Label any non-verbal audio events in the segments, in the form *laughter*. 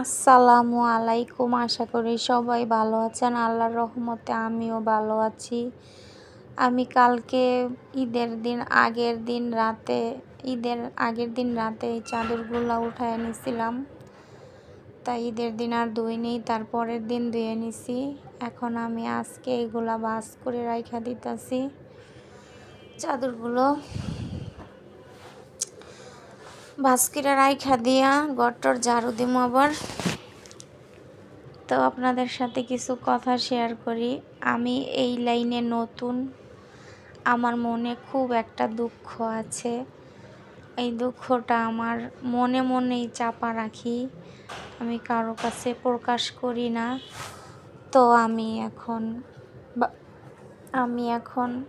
আসসালামু আলাইকুম। আশা করি সবাই ভালো আছেন। আল্লাহর রহমতে আমিও ভালো আছি। আমি কালকে ঈদের দিন, আগের দিন রাতে, ঈদের আগের দিন রাতে এই চাদরগুলো উঠায় নিছিলাম তাই ঈদের দিন আর ধুইনি তার পরের দিন ধুয়ে নিছি। এখন আমি আজকে এগুলা বাস করে রাইখা দিতেছি। চাদরগুলো বাস্কিরা রাইখা দিয়া গট্টর ঝাড়ু দিব আবার। তো আপনাদের সাথে কিছু কথা শেয়ার করি। আমি এই লাইনে নতুন। আমার মনে খুব একটা দুঃখ আছে। এই দুঃখটা আমার মনে মনেই চাপা রাখি। আমি কারও কাছে প্রকাশ করি না। তো আমি এখন আমি এখন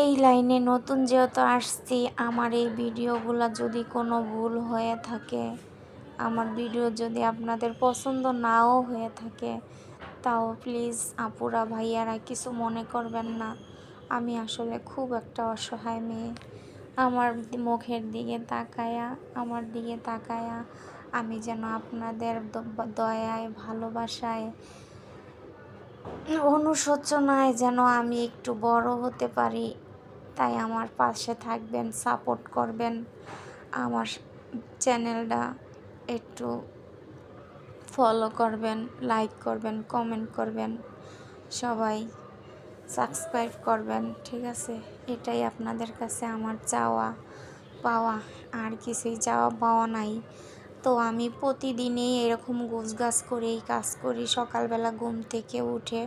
এই লাইনে নতুন যেহেতু আসছি, আমার এই ভিডিওগুলো যদি কোনো ভুল হয়ে থাকে, আমার ভিডিও যদি আপনাদের পছন্দ নাও হয়ে থাকে, তাও প্লিজ আপুরা ভাইয়ারা কিছু মনে করবেন না। আমি আসলে খুব একটা অসহায় মেয়ে। আমার মুখের দিকে তাকায়া, আমার দিকে তাকায়া আমি যেন আপনাদের দয়ায়, ভালোবাসায়, অনুশোচনায় যেন আমি একটু বড় হতে পারি। তাই আমার পাশে থাকবেন সাপোর্ট করবেন। আমার চ্যানেলটা একটু ফলো করবেন লাইক করবেন কমেন্ট করবেন। সবাই সাবস্ক্রাইব করবেন, ঠিক আছে? এটাই আপনাদের কাছে আমার চাওয়া, পাওয়া। আর কিছুই চাওয়া পাওয়া নাই। তো আমি প্রতিদিনই এরকম গাছ করেই কাজ করি। সকালবেলা ঘুম থেকে উঠে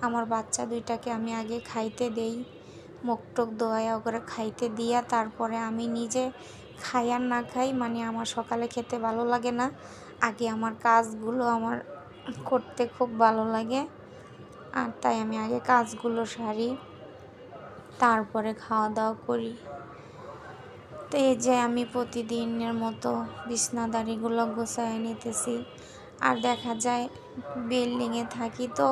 আমার বাচ্চা দুইটাকে আমি আগে খাইতে দেই। মুখ টুক দোয়া করে খাইতে দিয়া তারপরে আমি নিজে খাই আর না খাই মানে আমার সকালে খেতে ভালো লাগে না। আগে আমার কাজগুলো আমার করতে খুব ভালো লাগে। আর তাই আমি আগে কাজগুলো সারি, তারপরে খাওয়া দাওয়া করি। তো এই যে আমি প্রতিদিনের মতো বিছনাদারিগুলো গোছায় নিতেছি। আর দেখা যায়, বিল্ডিংয়ে থাকি তো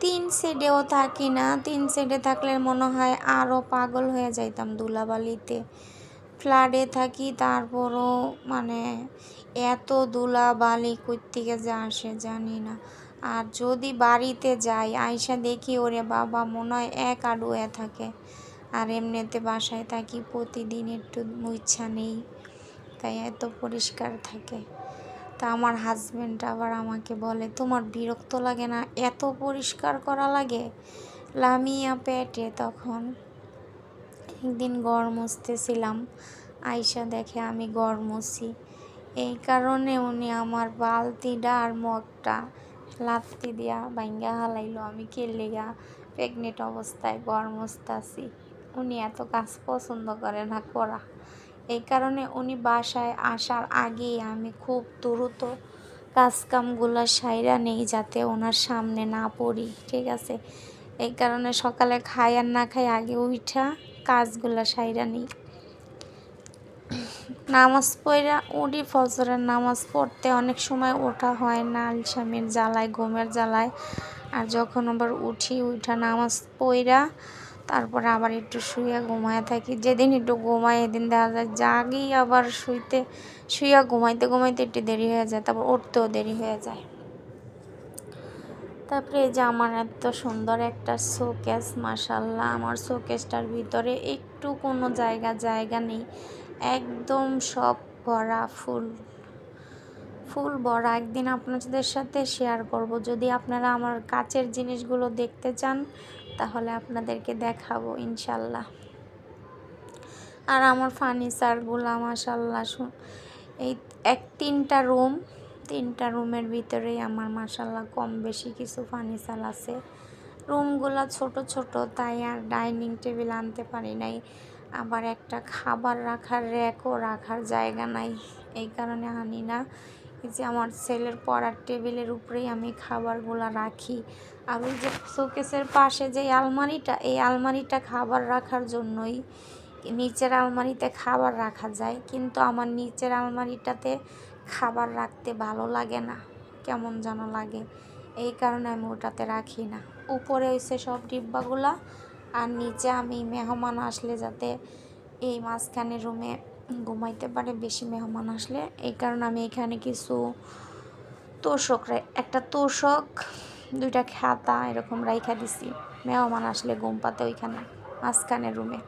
তিন সেডেও থাকি না। তিন সেডে থাকলে মনে হয় আরও পাগল হয়ে যাইতাম দুলাবালিতে। ফ্ল্যাটে থাকি, তারপরও মানে এত দুলাবালি থেকে যে আসে জানি না। আর যদি বাড়িতে যাই আয়সা দেখি ওরে বাবা মনে হয় এক আডুয়ে থাকে। আর এমনিতে বাসায় থাকি, প্রতিদিন একটু ইচ্ছা নেই। তাই এত পরিষ্কার থাকে। তা আমার হাজব্যান্ড আবার আমাকে বলে, তোমার বিরক্ত লাগে না? এত পরিষ্কার করা লাগে? লামিয়া পেটে তখন একদিন গড় মুছতেছিলাম। আয়সা দেখে আমি গড় মুছি। এই কারণে উনি আমার বালতিটা আর মগটা লাত্তি দিয়া ভাঙ্গা হালাইলো। আমি কেলেগা প্রেগনেন্ট অবস্থায় গড় মুছতাছি। উনি এত কাজ পছন্দ করে না, করা। এই কারণে উনি বাসায় আসার আগেই আমি খুব দ্রুত কাজকামগুলো সাইরা নেই যাতে ওনার সামনে না পড়ি, ঠিক আছে? এই কারণে সকালে খাই আর না খাই আগে উঠা কাজগুলো সাইরা নিই। নামাজ পড়া, উঠি ফজরের নামাজ পড়তে অনেক সময় ওঠা হয় না, আলসামির জ্বালায়, ঘুমের জ্বালায়। আর যখন আবার উঠি উঠা নামাজ পড়া তারপরে আবার একটু শুয়ে ঘুমায় থাকি। যেদিন একটু ঘুমাই, এদিন দেখা যায় জাগি আবার শুইতে শুয়ে ঘুমাইতে ঘুমাইতে একটু দেরি হয়ে যায়, তারপর উঠতেও দেরি হয়ে যায়। তারপরে এই যে আমার এত সুন্দর একটা শোকেস মাসাল্লাহ আমার শোকেসটার ভিতরে একটু কোনো জায়গা জায়গা নেই। একদম সব ভরা ফুল। ফুল ভরা। একদিন আপনাদের সাথে শেয়ার করব। যদি আপনারা আমার কাচের জিনিসগুলো দেখতে চান তাহলে আপনাদেরকে দেখাবো, ইনশাল্লাহ। আর আমার ফার্নিচারগুলো মাসাল্লাহ এই এক, তিনটা রুম, তিনটা রুমের ভিতরেই আমার মাসাল্লাহ কম বেশি কিছু ফার্নিচার আছে। রুমগুলো ছোট ছোট, তাই আর ডাইনিং টেবিল আনতে পারি নাই। আবার একটা খাবার রাখার র্যাকও রাখার জায়গা নাই। এই কারণে আনি না। এই যে আমার ছেলের পড়ার টেবিলের উপরেই আমি খাবারগুলো রাখি। আর ওই যে শোকেসের পাশে যে আলমারিটা, এই আলমারিটা খাবার রাখার জন্যই নিচের আলমারিতে খাবার রাখা যায়। কিন্তু আমার নিচের আলমারিটাতে খাবার রাখতে ভালো লাগে না। কেমন যেন লাগে। এই কারণে আমি ওটাতে রাখি না। উপরে হয়েছে সব ডিব্বাগুলা, আর নিচে আমি মেহমান আসলে যাতে এই মাঝখানে রুমে ঘুমাইতে পারে, বেশি মেহমান আসলে। এই কারণে আমি এখানে কিছু তোষক একটা তোষক, দুইটা খাতা এরকম রাইখা দিছি। মেহমান আসলে ঘুম পাতে ওইখানে মাঝখানে রুমে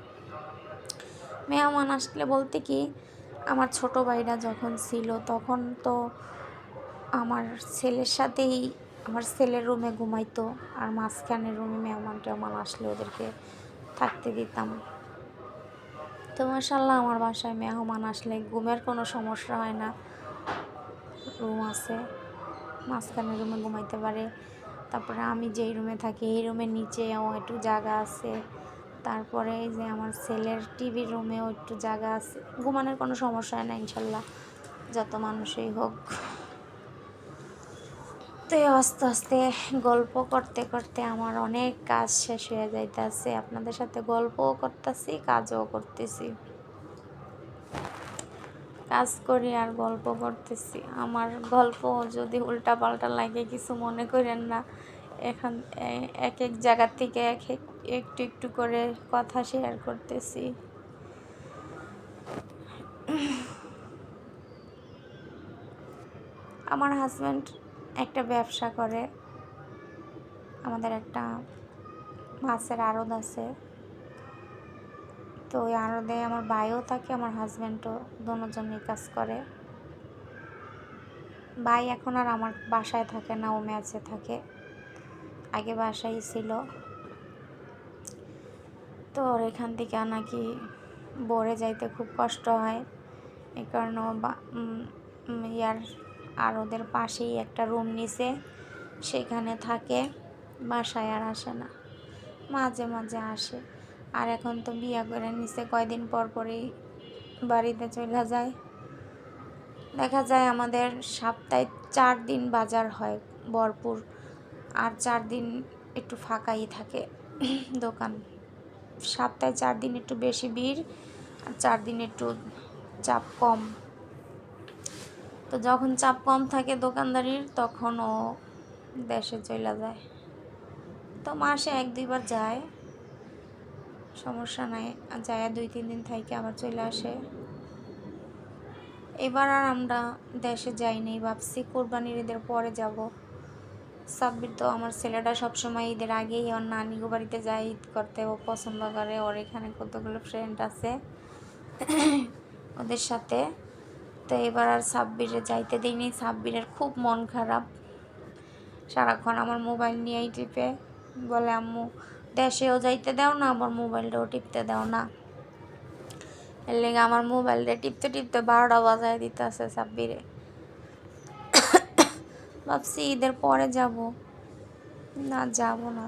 মেহমান আসলে বলতে কি, আমার ছোট ভাইরা যখন ছিল তখন তো আমার ছেলের সাথেই আমার ছেলের রুমে ঘুমাইতো, আর মাঝখানে রুমে মেহমান টেহমান আসলে ওদেরকে থাকতে দিতাম। তো মাসাল্লাহ আমার বাসায় মেহমান আসলে ঘুমের কোনো সমস্যা হয় না। রুম আছে, মাঝখানে রুমে ঘুমাইতে পারে। তারপরে আমি যেই রুমে থাকি, এই রুমের নিচেও একটু জায়গা আছে। তারপরে এই যে আমার ছেলের টিভি রুমেও একটু জায়গা আছে। ঘুমানোর কোনো সমস্যা হয় না ইনশাল্লাহ যত মানুষই হোক। তো আস্তে আস্তে গল্প করতে করতে আমার অনেক কাজ শেষ হয়ে যাইতেছে। আপনাদের সাথে গল্পও করতেছি, কাজও করতেছি। কাজ করি আর গল্প করতেছি। আমার গল্প যদি উল্টা পাল্টা লাগে, কিছু মনে করেন না। এখান এক এক জায়গা থেকে এক এক, একটু একটু করে কথা শেয়ার করতেছি। আমার হাজব্যান্ড একটা ব্যবসা করে। আমাদের একটা মাছের আড়ত আছে। তো ওই আড়তে আমার ভাইও থাকে, আমার হাজব্যান্ডও দুজনই কাজ করে। ভাই এখন আর আমার বাসায় থাকে না, ও ম্যাচে থাকে। আগে বাসায় ছিল। তো ওর এখান থেকে নাকি বরে যাইতে খুব কষ্ট হয়। এই কারণে ইয়ার আর ওদের পাশেই একটা রুম নিছে। সেখানে থাকে, বাসায় আর আসে না। মাঝে মাঝে আসে। আর এখন তো বিয়া করে নিছে, কয়দিন পর পরেই বাড়িতে চলে যায়। দেখা যায় আমাদের সপ্তাহে চার দিন বাজার হয় ভরপুর, আর চার দিন একটু ফাঁকাই থাকে *clears throat* দোকান। সপ্তাহে চার দিন একটু বেশি ভিড়, আর চার দিন একটু চাপ কম। তো যখন চাপ কম থাকে দোকানদারির তখন ও দেশে চলে যায়। তো মাসে এক, দুইবার যায়। সমস্যা নাই, যায় দুই, তিন দিন থেকে আবার চলে আসে। এবার আর আমরা দেশে যাইনি, ভাবছি কোরবানির ঈদের পরে যাব। সাব্বির তো আমার ছেলেটা সবসময় ঈদের আগেই ওর নানি গো বাড়িতে যায়, ঈদ করতে। ও পছন্দ করে, ওর এখানে কতগুলো ফ্রেন্ড আছে। ওদের সাথে তো এবার আর সাব্বিরে যাইতে দিইনি। সাব্বিরের খুব মন খারাপ। সারাক্ষণ আমার মোবাইল নিয়েই টিপে। বলে, আম্মু, দেশেও যাইতে দাও না, আবার মোবাইলটাও টিপতে দাও না। এর লেগে আমার মোবাইলটা টিপতে টিপতে বারোটা বাজায় দিতে আছে সাব্বিরে। ভাবছি ঈদের পরে যাব। না যাব না।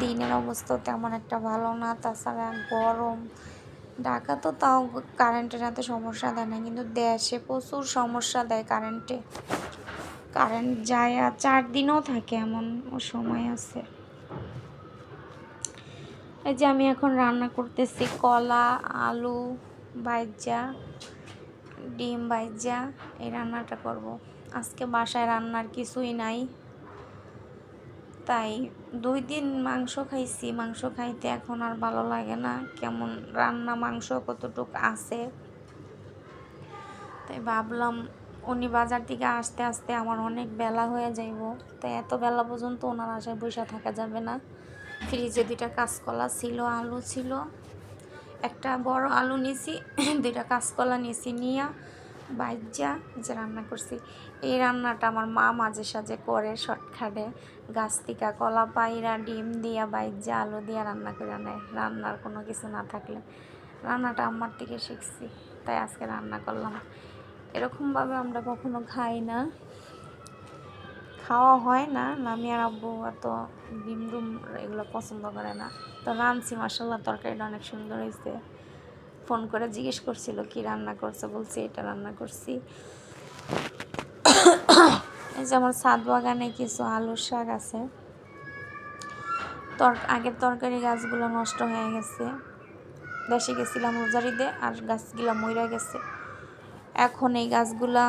দিনের অবস্থা তেমন একটা ভালো না, তাছাড়া গরম। ঢাকা তো তাও কারেন্টের এত সমস্যা দেয় না, কিন্তু দেশে প্রচুর সমস্যা দেয় কারেন্টে কারেন্ট যায় আর চার দিনও থাকে এমন সময় আছে। এই যে আমি এখন রান্না করতেছি কলা, আলু বাইজা ডিম বাইজা এই রান্নাটা করব। আজকে বাসায় রান্নার কিছুই নাই, তাই দুই দিন মাংস খাইছি। মাংস খাইতে এখন আর ভালো লাগে না। কেমন রান্না মাংস কতটুক আছে। তাই ভাবলাম উনি বাজার থেকে আসতে আসতে আমার অনেক বেলা হয়ে যাইব। তাই এত বেলা পর্যন্ত ওনার আশায় বসে থাকা যাবে না। ফ্রিজে দুইটা কাঁচকলা ছিল, আলু ছিল। একটা বড় আলু নিছি, দুইটা কাঁচকলা নিছি, নিয়া বাইজা যে রান্না করছি, এই রান্নাটা আমার মা মাঝে সাঝে করে শর্টখাটে গাছ থেকে কলা পাইরা, ডিম দিয়া বাইজা আলু দিয়া রান্না করে নেয়। রান্নার কোনো কিছু না থাকলে। রান্নাটা আমার থেকে শিখছি, তাই আজকে রান্না করলাম। এরকমভাবে আমরা কখনো খাই না। খাওয়া হয় না। আমি আর আব্বু এত ডিম ডুম এগুলো পছন্দ করে না। তো রাঁধছি মাসাল্লাহ তরকারিটা অনেক সুন্দর হয়েছে ফোন করে জিজ্ঞেস করছিল, কি রান্না করছে? বলছি, এটা রান্না করছি। এই যে আমার ছাদ বাগানে কিছু আলুর শাক আছে। তর, আগের তরকারি গাছগুলো নষ্ট হয়ে গেছে। দেশে গেছিলাম রোজারিতে আর গাছগুলা মইরা গেছে। এখন এই গাছগুলা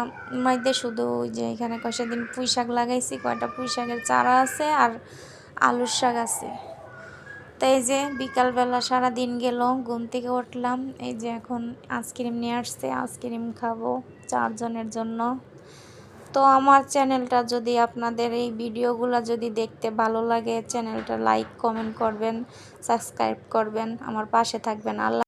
মধ্যে শুধু ওই যে এখানে কয়েক দিন পুঁই শাক লাগাইছি, কয়টা পুঁই শাকের চারা আছে আর আলুর শাক আছে। তো এই যে বিকালবেলা সারা দিন গেল, ঘুম থেকে উঠলাম। এই যে এখন আইসক্রিম নিয়ে আসছে, আইসক্রিম খাব চারজনের জন্য। তো আমার চ্যানেলটা যদি আপনাদের এই ভিডিওগুলো যদি দেখতে ভালো লাগে, চ্যানেলটা লাইক, কমেন্ট করবেন, সাবস্ক্রাইব করবেন। আমার পাশে থাকবেন। আল্লাহ